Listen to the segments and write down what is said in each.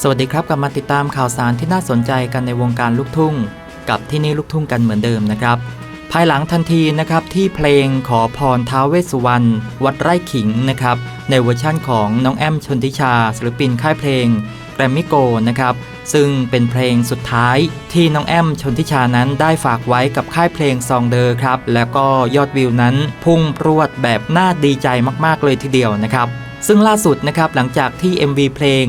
สวัสดีครับ กลับมาติดตามข่าวสารที่น่าสนใจกันในวงการลูกทุ่ง กับที่นี่ลูกทุ่งกันเหมือนเดิมนะครับ ภายหลังทันทีนะครับที่เพลงขอพรท้าวเวสสุวรรณวัดไร่ขิงนะครับในเวอร์ชั่นของน้องแอมชนทิชาศิลปินค่ายเพลงแกรมมิโกนะครับซึ่งเป็นเพลงสุดท้ายที่น้องแอมชนทิชานั้นได้ฝากไว้กับค่ายเพลงซองเดอร์ครับ แล้วก็ยอดวิวนั้นพุ่งพรวดแบบน่าดีใจมากๆเลยทีเดียวนะครับ ซึ่งล่าสุดนะครับหลังจากที่ MV เพลง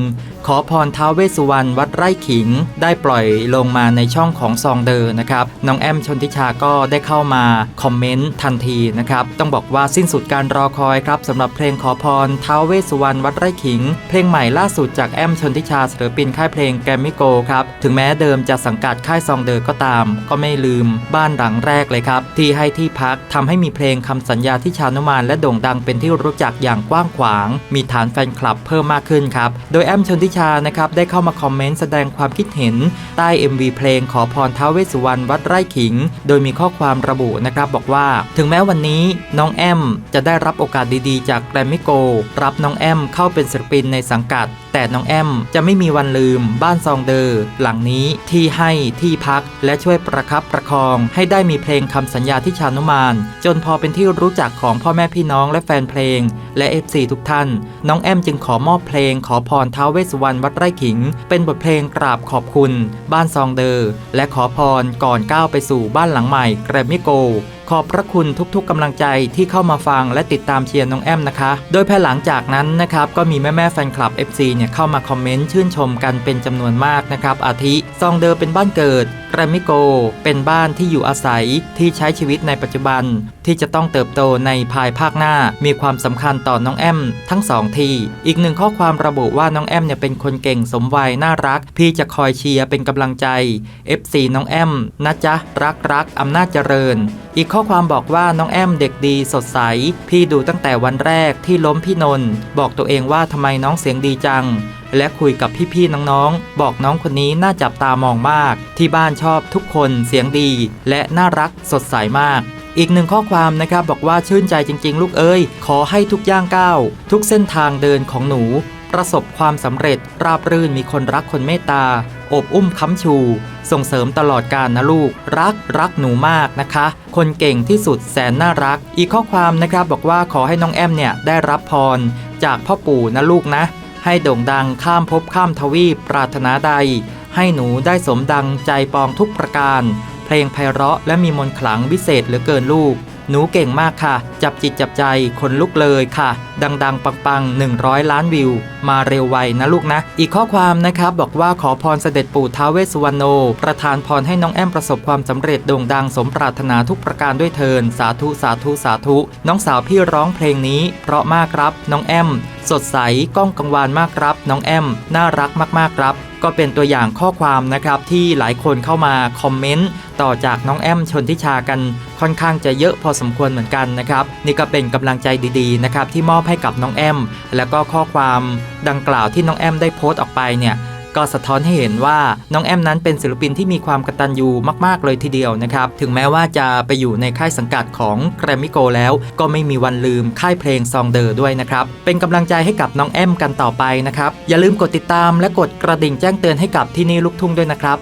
ขอพรท้าวเวสสุวรรณวัดไร่ขิง ได้ปล่อยลงมาในช่องของซองเดอร์นะครับน้องแอมชนทิชาก็ได้เข้ามาคอมเมนต์ทันทีนะครับต้องบอกว่าสิ้นสุดการรอคอยครับสำหรับเพลงขอพรท้าวเวสสุวรรณวัดไร่ขิง เพลงใหม่ล่าสุดจากแอมชนทิชาศิลปินค่ายเพลงแกรมมิโกครับถึงแม้เดิมจะสังกัดค่ายซองเดอร์ก็ตาม ก็ไม่ลืมบ้านหลังแรกเลยครับที่ให้ที่พักทำให้มีเพลงคำสัญญาที่ชานุมานและโด่งดังเป็นที่รู้จักอย่างกว้างขวาง มีฐานแฟนคลับเพิ่มมากขึ้นครับโดยแอมชนทิชานะครับได้เข้ามาคอมเมนต์แสดงความคิดเห็น ใต้ MV เพลงขอพรท้าวเวสสุวรรณวัดไร่ขิง โดยมีข้อความระบุนะครับบอกว่า ถึงแม้วันนี้น้องแอมจะได้รับโอกาสดีๆ จากแกรมมิโก รับน้องแอมเข้าเป็นศิลปินในสังกัด แต่น้องแอมจะไม่มีวันลืมบ้านซองเดอร์หลังนี้ที่ให้ที่พักและช่วยประคับประคองให้ได้มีเพลงคำสัญญาที่ชานุมาน จนพอเป็นที่รู้จักของพ่อแม่พี่น้องและแฟนเพลง และ FC ทุกท่าน น้องแอมจึงขอมอบเพลงขอพรท้าวเวสวรรณวัดไร่ขิง เป็นบทเพลงกราบขอบคุณ บ้านซองเดอร์และขอพรก่อนก้าวไปสู่บ้านหลังใหม่แกรมมิโก ขอบพระคุณทุกๆกำลังใจที่เข้ามาฟังและติดตามเชียร์น้องแอมนะคะ โดยภายหลังจากนั้นนะครับก็มีแม่ๆแฟนคลับ FC เนี่ยเข้ามาคอมเมนต์ชื่นชมกันเป็นจำนวนมากนะครับอาทิซองเดอร์เป็นบ้านเกิดแกรมมิโก เป็นบ้านที่อยู่อาศัยที่ใช้ชีวิตในปัจจุบัน ที่จะต้องเติบโตในภายภาคหน้า มีความสำคัญต่อน้องแอมทั้งสองทีอีกหนึ่งข้อความระบุว่าน้องแอมเนี่ยเป็นคนเก่งสมวัยน่ารัก พี่จะคอยเชียร์เป็นกำลังใจ FC น้องแอมนะจ๊ะรักรักอำนาจเจริญ อีกข้อความบอกว่าน้องแอมเด็กดีสดใส พี่ดูตั้งแต่วันแรกที่ล้มพี่นนท์บอกตัวเองว่าทำไมน้องเสียงดีจัง และคุยกับพี่ๆน้องๆ บอกน้องคนนี้น่าจับตามองมาก ที่บ้านชอบทุกคนเสียงดี และน่ารักสดใสมากอีกหนึ่งข้อความนะครับบอกว่าชื่นใจจริง ๆ ลูกเอ้ย ขอให้ทุกย่างก้าวทุกเส้นทางเดินของหนู ประสบความสำเร็จราบรื่นมีคนรักคนเมตตา อบอุ้มค้ำชู ส่งเสริมตลอดการนะลูก รักรักหนูมากนะคะ คนเก่งที่สุดแสนน่ารัก อีกข้อความนะครับบอกว่าขอให้น้องแอมเนี่ยได้รับพร จากพ่อปู่นะลูกนะ ให้โด่งดังข้ามภพข้ามทวีปปรารถนาใด ให้หนูได้สมดังใจปองทุกประการ เพลงไพเราะและมีมนต์ขลังวิเศษเหลือเกินลูก หนูเก่งมากค่ะ จับจิตจับใจคนลุกเลยค่ะ ดัง ๆ ปังๆ 100 ล้านวิว มาเร็วไวนะลูกนะ อีกข้อความนะครับ บอกว่าขอพรเสด็จปู่ท้าวเวสสุวรรณโน ประทานพรให้น้องแอมประสบความสำเร็จโด่งดังสมปรารถนาทุกประการด้วยเทิน สาธุสาธุสาธุ น้องสาวพี่ร้องเพลงนี้ เพราะมากครับ น้องแอม สดใสก้องกังวานมากครับ น้องแอม น่ารักมากๆครับ ก็เป็นตัวอย่างข้อความนะครับที่หลายคนเข้ามาคอมเมนต์ต่อจากน้องแอมชนทิชากันค่อนข้างจะเยอะพอสมควรเหมือนกันนะครับนี่ก็เป็นกำลังใจดีๆนะครับที่มอบให้กับน้องแอมแล้วก็ข้อความดังกล่าวที่น้องแอมได้โพสต์ออกไปเนี่ย ก็สะท้อนให้เห็นว่าน้องแอมนั้นเป็นศิลปินที่มีความกตัญญูมาก ๆ เลยทีเดียวนะครับ ถึงแม้ว่าจะไปอยู่ในค่ายสังกัดของแกรมมิโกแล้ว ก็ไม่มีวันลืมค่ายเพลงซองเดอร์ด้วยนะครับ เป็นกำลังใจให้กับน้องแอมกันต่อไปนะครับ อย่าลืมกดติดตามและกดกระดิ่งแจ้งเตือนให้กับที่นี่ลูกทุ่งด้วยนะครับ